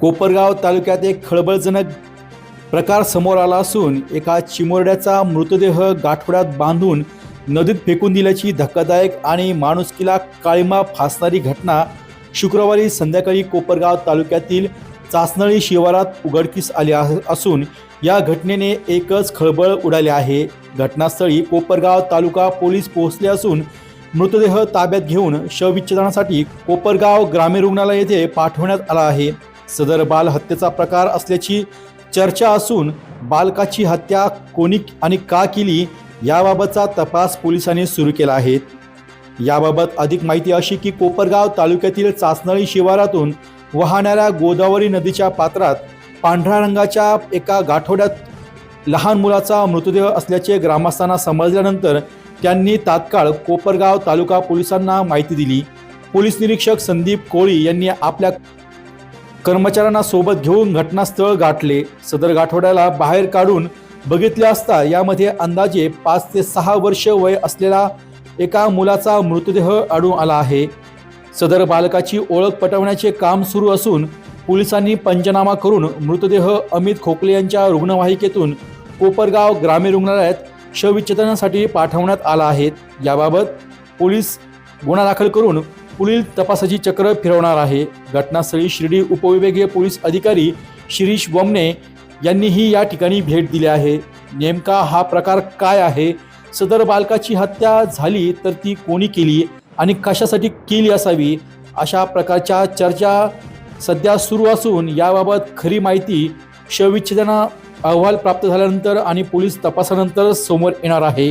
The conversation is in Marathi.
कोपरगाव तालुक्यात एक खळबळजनक प्रकार समोर आला असून एका चिमुरड्याचा मृतदेह गाठोड्यात बांधून नदीत फेकून दिल्याची धक्कादायक आणि माणुसकीला काळीमा फासणारी घटना शुक्रवारी संध्याकाळी कोपरगाव तालुक्यातील चाचनळी शिवारात उघडकीस आली असून या घटनेने एकच खळबळ उडाली आहे. घटनास्थळी कोपरगाव तालुका पोलीस पोहोचले असून मृतदेह ताब्यात घेऊन शवविच्छेदनासाठी कोपरगाव ग्रामीण रुग्णालय येथे पाठवण्यात आला आहे. सदर बाल हत्येचा प्रकार असल्याची चर्चा असून बालकाची हत्या कोणी आणि का केली याबाबतचा तपास पोलिसांनी सुरू केला आहे. याबाबत अधिक माहिती अशी की कोपरगाव तालुक्यातील चाचनळी शिवारातून वाहणाऱ्या गोदावरी नदीच्या पात्रात पांढऱ्या रंगाच्या एका गाठोड्यात लहान मुलाचा मृतदेह असल्याचे ग्रामस्थांना समजल्यानंतर त्यांनी तात्काळ कोपरगाव तालुका पोलिसांना माहिती दिली. पोलीस निरीक्षक संदीप कोळी यांनी आपल्या कर्मचाऱ्यांना सोबत घेऊन घटनास्थळ गाठले. सदर गाठोड्याला बाहेर काढून बघितले असता यामध्ये अंदाजे पाच ते सहा वर्ष वय असलेला एका मुलाचा मृतदेह आढळून आला आहे. सदर बालकाची ओळख पटवण्याचे काम सुरू असून पोलिसांनी पंचनामा करून मृतदेह अमित खोकले यांच्या रुग्णवाहिकेतून कोपरगाव ग्रामीण रुग्णालयात शवविच्छेदनासाठी पाठवण्यात आला आहे. याबाबत पोलीस गुन्हा दाखल करून पुढील तपासाची चक्र फिरवणार आहे. घटनास्थळी शिर्डी उपविभागीय पोलीस अधिकारी शिरीष वमने यांनीही या ठिकाणी भेट दिली आहे. नेमका हा प्रकार काय आहे? सदर बालकाची हत्या झाली तर ती कोणी केली आणि कशासाठी केली असावी? अशा प्रकारच्या चर्चा सध्या सुरू असून याबाबत खरी माहिती शवविच्छेदना अहवाल प्राप्त झाल्यानंतर आणि पोलीस तपासानंतर समोर येणार आहे.